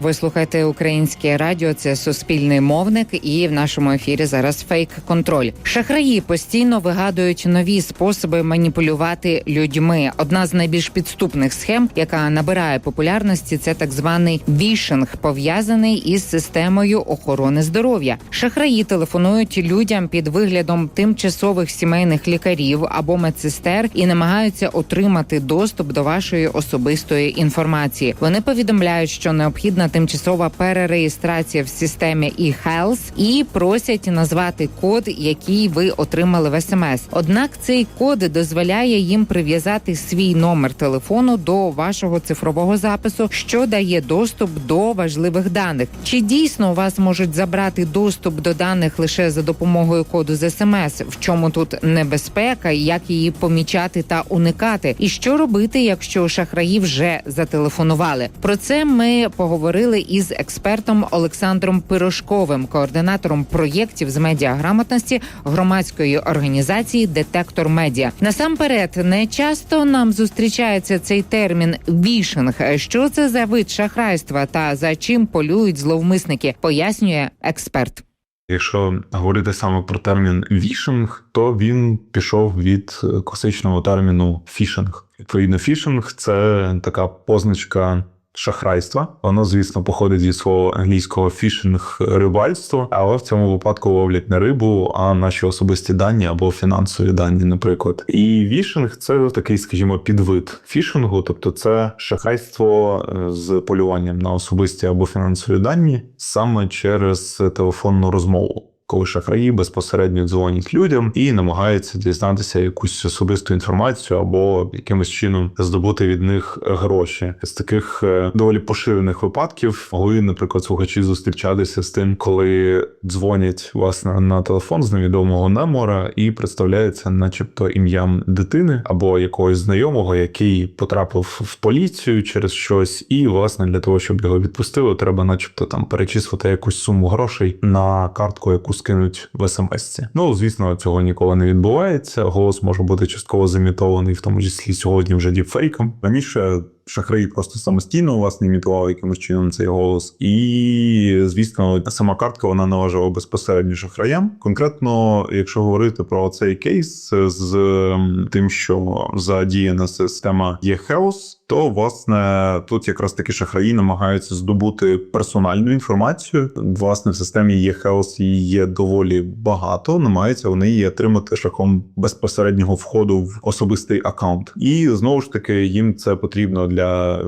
Ви слухаєте українське радіо, це суспільний мовник, і в нашому ефірі зараз фейк-контроль. Шахраї постійно вигадують нові способи маніпулювати людьми. Одна з найбільш підступних схем, яка набирає популярності, це так званий вішинг, пов'язаний із системою охорони здоров'я. Шахраї телефонують людям під виглядом тимчасових сімейних лікарів або медсестер і намагаються отримати доступ до вашої особистої інформації. Вони повідомляють, що необхідна тимчасова перереєстрація в системі eHealth і просять назвати код, який ви отримали в СМС. Однак цей код дозволяє їм прив'язати свій номер телефону до вашого цифрового запису, що дає доступ до важливих даних. Чи дійсно у вас можуть забрати доступ до даних лише за допомогою коду з СМС? В чому тут небезпека, як її помічати та уникати? І що робити, якщо шахраї вже зателефонували? Про це ми поговорили із експертом Олександром Пирожковим, координатором проєктів з медіаграмотності громадської організації Детектор Медіа. Насамперед, не часто нам зустрічається цей термін вішинг. Що це за вид шахрайства та за чим полюють зловмисники? Пояснює експерт. Якщо говорити саме про термін вішинг, то він пішов від класичного терміну фішинг. Відповідно, фішинг це така позначка шахрайства. Воно, звісно, походить від свого англійського фішинг рибальство, але в цьому випадку ловлять не рибу, а наші особисті дані або фінансові дані, наприклад. І вішинг це такий, скажімо, підвид фішингу, тобто це шахрайство е, з полюванням на особисті або фінансові дані саме через телефонну розмову. Коли шахраї безпосередньо дзвонять людям і намагаються дізнатися якусь особисту інформацію або якимось чином здобути від них гроші. З таких е, доволі поширених випадків, могли, наприклад, слухачі зустрічатися з тим, коли дзвонять власне на телефон з невідомого номера і представляється, начебто, ім'ям дитини або якогось знайомого, який потрапив в поліцію через щось, і власне для того, щоб його відпустили, треба, начебто, там перечислити якусь суму грошей на картку, яку скинуть в смс-ці. Ну звісно, цього ніколи не відбувається. Голос може бути частково замітований, в тому числі сьогодні вже діпфейком. Раніше шахраї просто самостійно власне імітували якимось чином цей голос, і звісно, сама картка вона належала безпосередньо шахраям. Конкретно, якщо говорити про цей кейс з ем, тим, що задіяна система eHealth, то власне тут якраз таки шахраї намагаються здобути персональну інформацію. Власне, в системі eHealth її є доволі багато. Намагаються вони її отримати шляхом безпосереднього входу в особистий аккаунт. І знову ж таки їм це потрібно для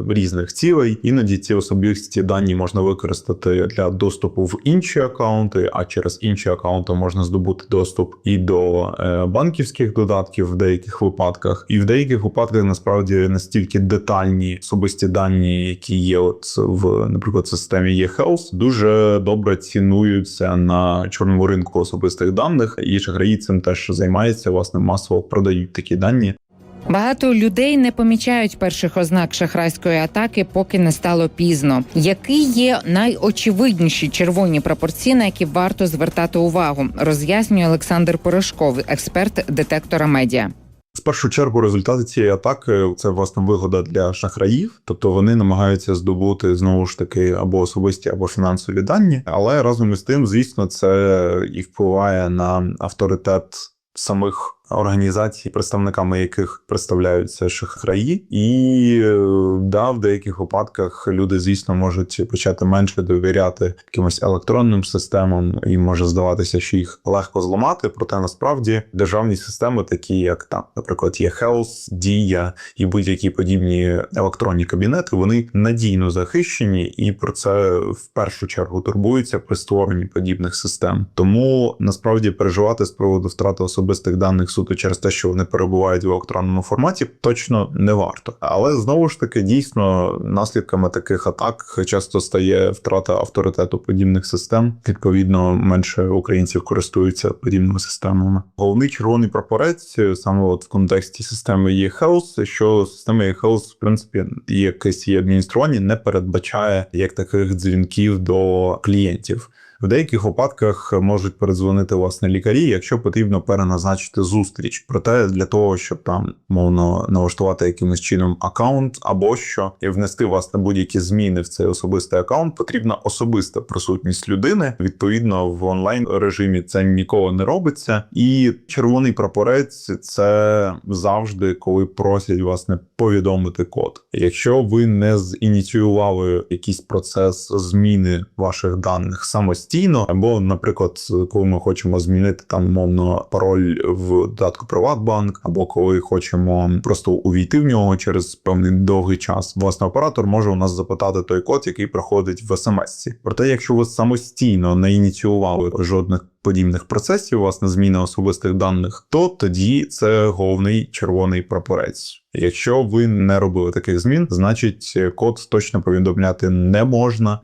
різних цілей. Іноді ці особисті дані можна використати для доступу в інші аккаунти, а через інші аккаунти можна здобути доступ і до е, банківських додатків в деяких випадках, і в деяких випадках насправді настільки детальні особисті дані, які є от в, наприклад, системі eHealth, дуже добре цінуються на чорному ринку особистих даних, і шахраї цим теж займаються, власне, масово продають такі дані. Багато людей не помічають перших ознак шахрайської атаки, поки не стало пізно. Які є найочевидніші червоні пропорції, на які варто звертати увагу, роз'яснює Олександр Порошков, експерт детектора медіа. В першу чергу результати цієї атаки це власне вигода для шахраїв, тобто вони намагаються здобути знову ж таки або особисті, або фінансові дані. Але разом із тим, звісно, це і впливає на авторитет самих організацій, представниками яких представляються шахраї, і е, да, в деяких випадках люди, звісно, можуть почати менше довіряти якимось електронним системам, і може здаватися, що їх легко зламати. Проте насправді державні системи, такі як там, наприклад, є Health, Дія і будь-які подібні електронні кабінети, вони надійно захищені, і про це в першу чергу турбуються при створенні подібних систем. Тому насправді переживати з приводу втрати особистих даних суто через те, що вони перебувають в електронному форматі, точно не варто. Але знову ж таки, дійсно, наслідками таких атак часто стає втрата авторитету подібних систем. Відповідно, менше українців користуються подібними системами. Головний червоний прапорець саме от в контексті системи eHealth, що система eHealth, в принципі, якесь її адміністрування не передбачає як таких дзвінків до клієнтів. В деяких випадках можуть передзвонити власне лікарі, якщо потрібно переназначити зустріч. Проте для того, щоб там мовно налаштувати якимось чином аккаунт або що і внести власне будь-які зміни в цей особистий аккаунт, потрібна особиста присутність людини. Відповідно, в онлайн режимі це ніколи не робиться. І червоний прапорець це завжди, коли просять власне повідомити код. Якщо ви не зініціювали якийсь процес зміни ваших даних самостійно, або, наприклад, коли ми хочемо змінити там мовно пароль в додатку Приватбанк, або коли хочемо просто увійти в нього через певний довгий час, власне оператор може у нас запитати той код, який проходить в смс-ці. Проте, якщо ви самостійно не ініціювали жодних подібних процесів, власне, зміни особистих даних, то тоді це головний червоний прапорець. Якщо ви не робили таких змін, значить код точно повідомляти не можна.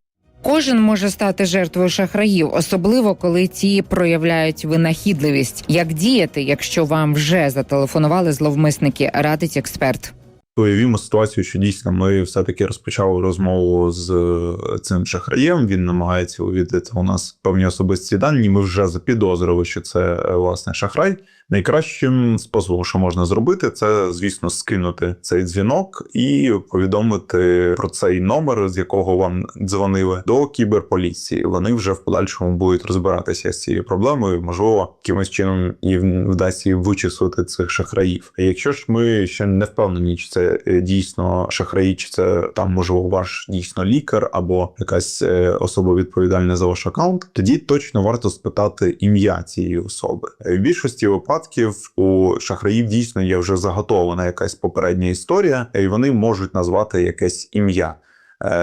Кожен може стати жертвою шахраїв, особливо коли ті проявляють винахідливість. Як діяти, якщо вам вже зателефонували зловмисники, радить експерт. Уявімо ситуацію, що дійсно ми все-таки розпочали розмову з е, цим шахраєм. Він намагається увідати у нас певні особисті дані. Ми вже запідозрили, що це е, власне шахрай. Найкращим способом, що можна зробити, це звісно скинути цей дзвінок і повідомити про цей номер, з якого вам дзвонили, до кіберполіції. Вони вже в подальшому будуть розбиратися з цією проблемою. Можливо, якимось чином і вдасться вичислити цих шахраїв. А якщо ж ми ще не впевнені, чи це е, дійсно шахраї, чи це там можливо ваш дійсно лікар або якась е, особа відповідальна за ваш аккаунт, тоді точно варто спитати ім'я цієї особи. Е, В більшості випадків у шахраїв дійсно є вже заготована якась попередня історія, і вони можуть назвати якесь ім'я.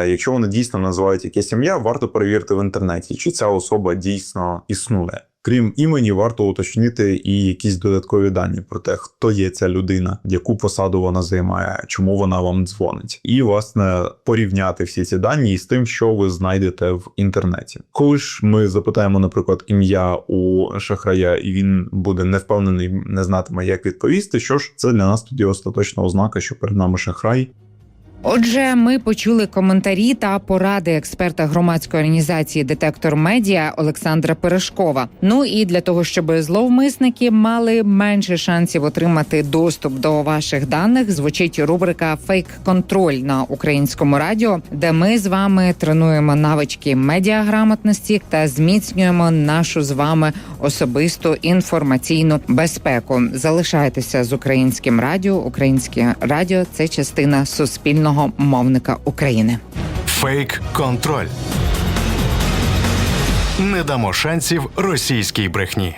Якщо вони дійсно називають якесь ім'я, варто перевірити в інтернеті, чи ця особа дійсно існує. Крім імені, варто уточнити і якісь додаткові дані про те, хто є ця людина, яку посаду вона займає, чому вона вам дзвонить, і власне порівняти всі ці дані із тим, що ви знайдете в інтернеті. Коли ж ми запитаємо, наприклад, ім'я у шахрая, і він буде не впевнений, не знатиме, як відповісти. Що ж, це для нас тоді остаточна ознака, що перед нами шахрай, Отже, ми почули коментарі та поради експерта громадської організації Детектор Медіа Олександра Пирожкова. Ну і для того, щоб зловмисники мали менше шансів отримати доступ до ваших даних, звучить рубрика Фейк контроль на українському радіо, де ми з вами тренуємо навички медіаграмотності та зміцнюємо нашу з вами особисту інформаційну безпеку. Залишайтеся з українським радіо. Українське радіо це частина суспільного мовника України. Фейк контроль. Не дамо шансів російській брехні.